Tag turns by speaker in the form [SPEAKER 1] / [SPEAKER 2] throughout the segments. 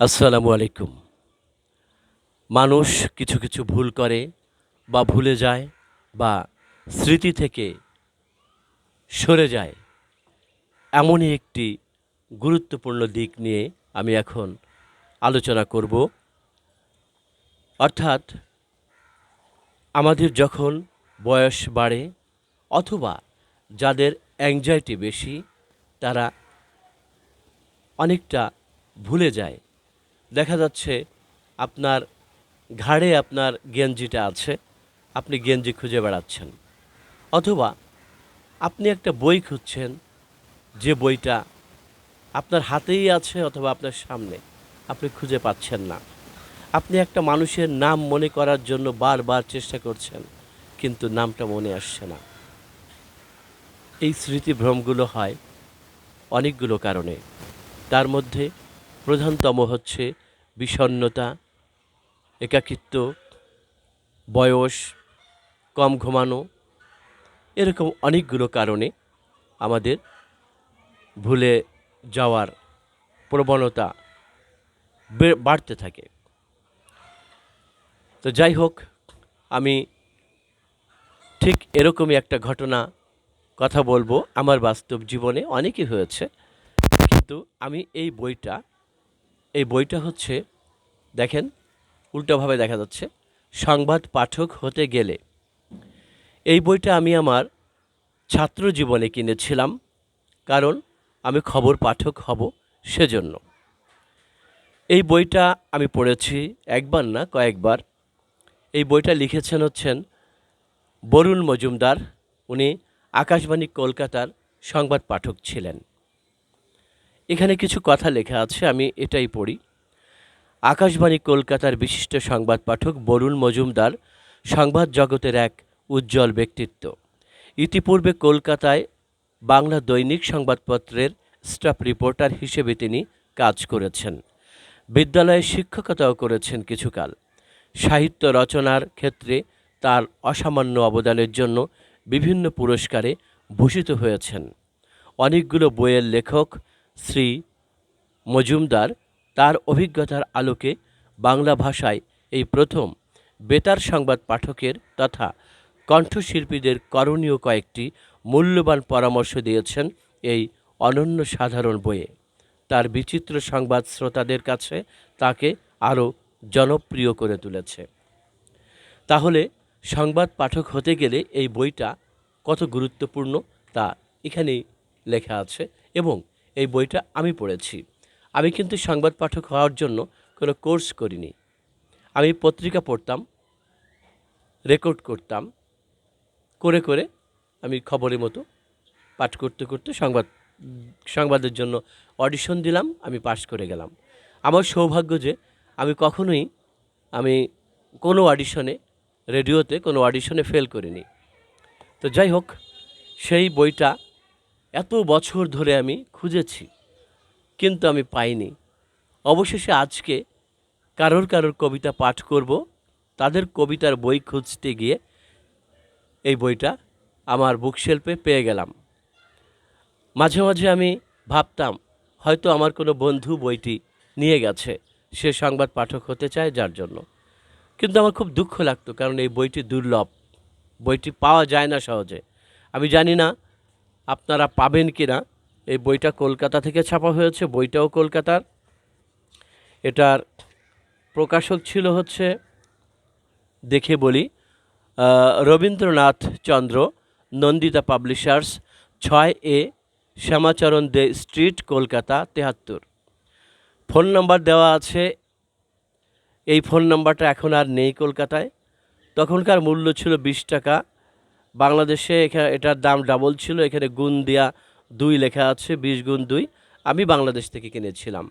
[SPEAKER 1] আসসালামু আলাইকুম। মানুষ কিছু কিছু ভুল করে বা ভুলে যায় বা স্মৃতি থেকে সরে যায়, এমনই একটি গুরুত্বপূর্ণ দিক নিয়ে আমি এখন আলোচনা করব। অর্থাৎ আমাদের যখন বয়স বাড়ে অথবা যাদের অ্যাংজাইটি বেশি, তারা অনেকটা ভুলে যায়। দেখা যাচ্ছে আপনার ঘাড়ে আপনার গেঞ্জিটা আছে, আপনি গেঞ্জি খুঁজে বেড়াচ্ছেন। অথবা আপনি একটা বই খুঁজছেন, যে বইটা আপনার হাতেই আছে অথবা আপনার সামনে, আপনি খুঁজে পাচ্ছেন না। আপনি একটা মানুষের নাম মনে করার জন্য বারবার চেষ্টা করছেন, কিন্তু নামটা মনে আসছে না। এই স্মৃতিভ্রমগুলো হয় অনেকগুলো কারণে। তার মধ্যে প্রধানতম হচ্ছে বিষণ্ণতা, একাকিত্ব, বয়স, কম ঘুমানো, এরকম অনেকগুলো কারণে আমাদের ভুলে যাওয়ার প্রবণতা বাড়তে থাকে। তো যাই হোক, আমি ঠিক এরকমই একটা ঘটনা, কথা বলব আমার বাস্তব জীবনে। অনেকই হয়েছে, কিন্তু আমি এই বইটা এই বইটা হচ্ছে, দেখেন, উল্টোভাবে দেখা যাচ্ছে, সংবাদ পাঠক হতে গেলে। এই বইটা আমি আমার ছাত্র জীবনে কিনেছিলাম, কারণ আমি খবর পাঠক হব সেজন্য। এই বইটা আমি পড়েছি একবার না, কয়েকবার। এই বইটা লিখেছেন হচ্ছেন বরুণ মজুমদার, উনি আকাশবাণী কলকাতার সংবাদ পাঠক ছিলেন। এখানে কিছু কথা লেখা আছে, আমি এটাই পড়ি। আকাশবাণী কলকাতার বিশিষ্ট সংবাদ পাঠক বরুণ মজুমদার, সংবাদ জগতের এক উজ্জ্বল ব্যক্তিত্ব। ইতিপূর্বে কলকাতায় বাংলা দৈনিক সংবাদপত্রের স্টাফ রিপোর্টার হিসেবে তিনি কাজ করেছেন। বিদ্যালয়ে শিক্ষকতাও করেছেন কিছুকাল। সাহিত্য রচনার ক্ষেত্রে তার অসামান্য অবদানের জন্য বিভিন্ন পুরস্কারে ভূষিত হয়েছেন। অনেকগুলো বইয়ের লেখক শ্রী মজুমদার তার অভিজ্ঞতার আলোকে বাংলা ভাষায় এই প্রথম বেতার সংবাদ পাঠকের তথা কণ্ঠশিল্পীদের করণীয় কয়েকটি মূল্যবান পরামর্শ দিয়েছেন এই অনন্য সাধারণ বইয়ে। তার বিচিত্র সংবাদ শ্রোতাদের কাছে তাকে আরও জনপ্রিয় করে তুলেছে। তাহলে সংবাদ পাঠক হতে গেলে এই বইটা কত গুরুত্বপূর্ণ তা এখানেই লেখা আছে এবং এই বইটা আমি পড়েছি। আমি কিন্তু সংবাদ পাঠক হওয়ার জন্য কোনো কোর্স করিনি। আমি পত্রিকা পড়তাম, রেকর্ড করতাম, করে করে আমি খবরের মতো পাঠ করতে করতে সংবাদ, সংবাদের জন্য অডিশন দিলাম, আমি পাশ করে গেলাম। আমার সৌভাগ্য যে আমি কখনোই আমি কোনো অডিশনে, রেডিওতে কোনো অডিশনে ফেল করিনি। তো যাই হোক, সেই বইটা এত বছর ধরে আমি খুঁজেছি, কিন্তু আমি পাইনি। অবশেষে আজকে কারোর কারোর কবিতা পাঠ করব, তাদের কবিতার বই খুঁজতে গিয়ে এই বইটা আমার বুকশেল্পে পেয়ে গেলাম। মাঝে মাঝে আমি ভাবতাম, হয়তো আমার কোনো বন্ধু বইটি নিয়ে গেছে, সে সংবাদ পাঠক হতে চায় যার জন্য। কিন্তু আমার খুব দুঃখ লাগতো, কারণ এই বইটি দুর্লভ, বইটি পাওয়া যায় না সহজে। আমি জানি না আপনারা পাবেন কি না এই বইটা কলকাতা থেকে ছাপা হয়েছে, বইটাও কলকাতার। এটার প্রকাশক ছিল হচ্ছে, দেখে বলি রবীন্দ্রনাথ চন্দ্র, নন্দিতা পাবলিশার্স, ছয় এ শ্যামাচরণ দে স্ট্রিট, কলকাতা, তেহাত্তর। ফোন নাম্বার দেওয়া আছে, এই ফোন নাম্বারটা এখন আর নেই কলকাতায়। তখনকার মূল্য ছিল বিশ টাকা। বাংলাদেশে এখানে এটার দাম ডাবল ছিল, এখানে গুণ দেয়া দুই লেখা আছে, বিশ গুণ দুই। আমি বাংলাদেশ থেকে কিনেছিলাম।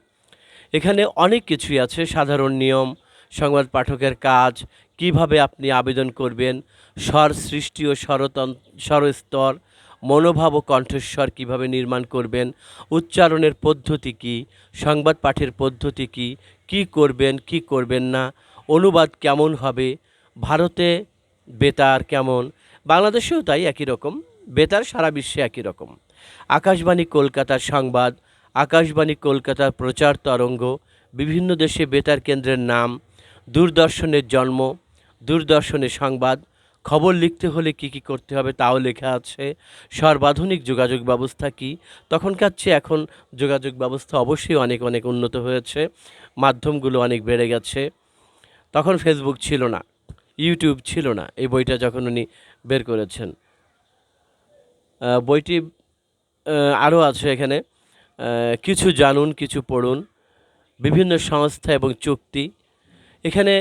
[SPEAKER 1] এখানে অনেক কিছুই আছে, সাধারণ নিয়ম, সংবাদ পাঠকের কাজ, কীভাবে আপনি আবেদন করবেন, স্বর সৃষ্টি ও স্বরতন স্বরস্তর, মনোভাব ও কণ্ঠস্বর কীভাবে নির্মাণ করবেন, উচ্চারণের পদ্ধতি কী, সংবাদ পাঠের পদ্ধতি কী কী করবেন, কি করবেন না, অনুবাদ কেমন হবে, ভারতে বেতার কেমন বাংলাদেশেও তাই একই রকম। বেতার সারা বিশ্বে একই রকম। আকাশবাণী, কলকাতার সংবাদ, আকাশবাণী, কলকাতার প্রচার তরঙ্গ, বিভিন্ন দেশে বেতার কেন্দ্রের নাম, দূরদর্শনের জন্ম, দূরদর্শনের সংবাদ, খবর লিখতে হলে কি কি করতে হবে তাও লেখা আছে। সর্বাধুনিক যোগাযোগ ব্যবস্থা কি? তখনকার চেয়ে এখন যোগাযোগ ব্যবস্থা অবশ্যই অনেক অনেক উন্নত হয়েছে। মাধ্যমগুলো অনেক বেড়ে গেছে। তখন ফেসবুক ছিল না ইউটিউব ছিল না। এই বইটা যখন উনি বের করেছেন। বইটি আরও আছে এখানে। কিছু জানুন, কিছু পড়ুন। বিভিন্ন সংস্থা এবং চুক্তি। এখানে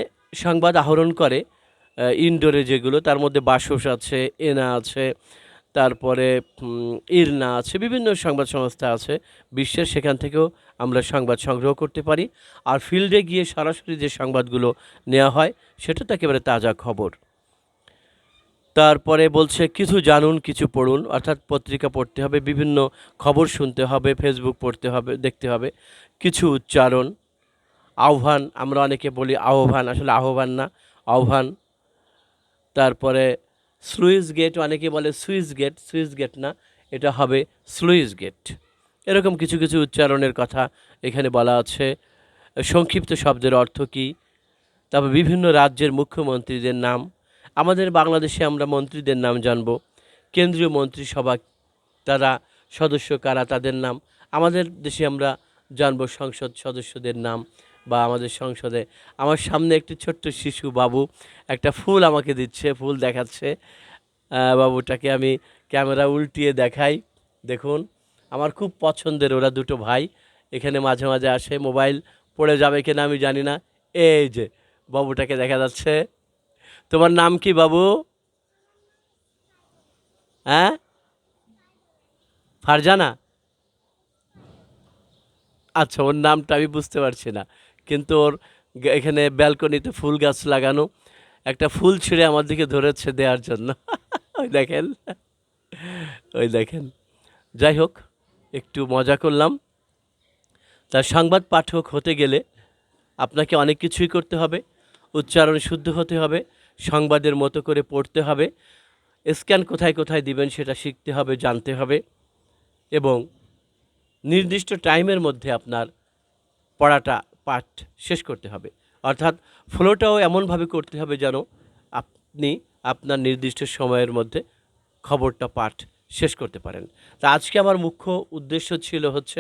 [SPEAKER 1] সংবাদ আহরণ করে ইনডোরে যেগুলো, তার মধ্যে বাসস আছে, এনা আছে, তারপরে ইরনা আছে, বিভিন্ন সংবাদ সংস্থা আছে। বিশ্বের সেখান থেকেও আমরা সংবাদ সংগ্রহ করতে পারি। আর ফিল্ডে গিয়ে সরাসরি যে সংবাদগুলো নেওয়া হয়, সেটা তো একেবারে তাজা খবর। তারপরে বলছে, কিছু জানুন, কিছু পড়ুন। অর্থাৎ পত্রিকা পড়তে হবে, বিভিন্ন খবর শুনতে হবে ফেসবুক পড়তে হবে, দেখতে হবে। কিছু উচ্চারণ, আহ্বান, আমরা অনেকে বলি আহ্বান, আসলে আহ্বান না, আহ্বান। তারপরে স্লুইস গেট, অনেকে বলে সুইস গেট সুইস গেট না, এটা হবে স্লুইস গেট। এরকম কিছু কিছু উচ্চারণের কথা এখানে বলা আছে। সংক্ষিপ্ত শব্দের অর্থ কী? তারপর বিভিন্ন রাজ্যের মুখ্যমন্ত্রীদের নাম আমাদের বাংলাদেশে আমরা মন্ত্রীদের নাম জানব। কেন্দ্রীয় মন্ত্রিসভা তারা সদস্য কারা তাদের নাম? আমাদের দেশে আমরা জানব সংসদ সদস্যদের নাম বা আমাদের সংসদে। আমার সামনে একটি ছোট্ট শিশু বাবু, একটা ফুল আমাকে দিচ্ছে, ফুল দেখাচ্ছে। বাবুটাকে আমি ক্যামেরা উল্টিয়ে দেখাই। দেখুন, আমার খুব পছন্দের ওরা দুটো ভাই। এখানে মাঝে মাঝে আসে, মোবাইল পড়ে যাবে কিনা আমি জানি না। এই যে, বাবুটাকে দেখা যাচ্ছে। তোমার নাম কি বাবু? হ্যাঁ? ফারজানা? আচ্ছা ওর নামটা আমি বুঝতে পারছি না। কিন্তু ওর এখানে ব্যালকনিতে ফুল গাছ লাগানো, একটা ফুল ছিঁড়ে আমার দিকে ধরেছে দেওয়ার জন্য। ওই দেখেন। ওই দেখেন। যাই হোক, একটু মজা করলাম। তার সংবাদ পাঠক হতে গেলে আপনাকে অনেক কিছুই করতে হবে, উচ্চারণ শুদ্ধ হতে হবে সংবাদের মতো করে পড়তে হবে। স্ক্যান কোথায় কোথায় দিবেন সেটা শিখতে হবে, জানতে হবে এবং নির্দিষ্ট টাইমের মধ্যে আপনার পড়াটা পাঠ শেষ করতে হবে। অর্থাৎ ফ্লোটাও এমনভাবে করতে হবে যেন আপনি আপনার নির্দিষ্ট সময়ের মধ্যে খবরটা পাঠ শেষ করতে পারেন। তা আজকে আমার মুখ্য উদ্দেশ্য ছিল হচ্ছে,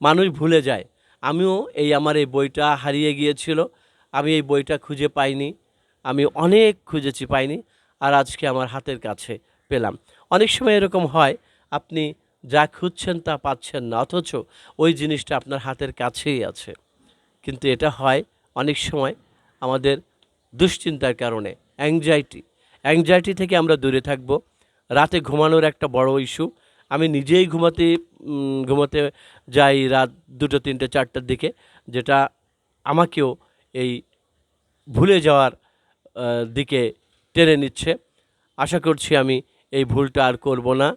[SPEAKER 1] মানুষ ভুলে যায়, আমিও এই আমার এই বইটা হারিয়ে গিয়েছিল, আমি এই বইটা খুঁজে পাইনি আমি অনেক খুঁজেছি পাইনি আর আজকে আমার হাতের কাছে পেলাম। অনেক সময় এরকম হয়, আপনি যা খুঁজছেন তা পাচ্ছেন না, অথচ ওই জিনিসটা আপনার হাতের কাছেই আছে। কিন্তু এটা হয় অনেক সময় আমাদের দুশ্চিন্তার কারণে অ্যাংজাইটি অ্যাংজাইটি থেকে আমরা দূরে থাকব। রাতে ঘুমানোর একটা বড় ইস্যু। আমি নিজেই ঘুমাতে ঘুমাতে যাই রাত দুটো, তিনটে, চারটার দিকে, যেটা আমাকেও এই ভুলে যাওয়ার দিকে টেনে নিচ্ছে। আশা করছি আমি এই ভুলটা আর করব না।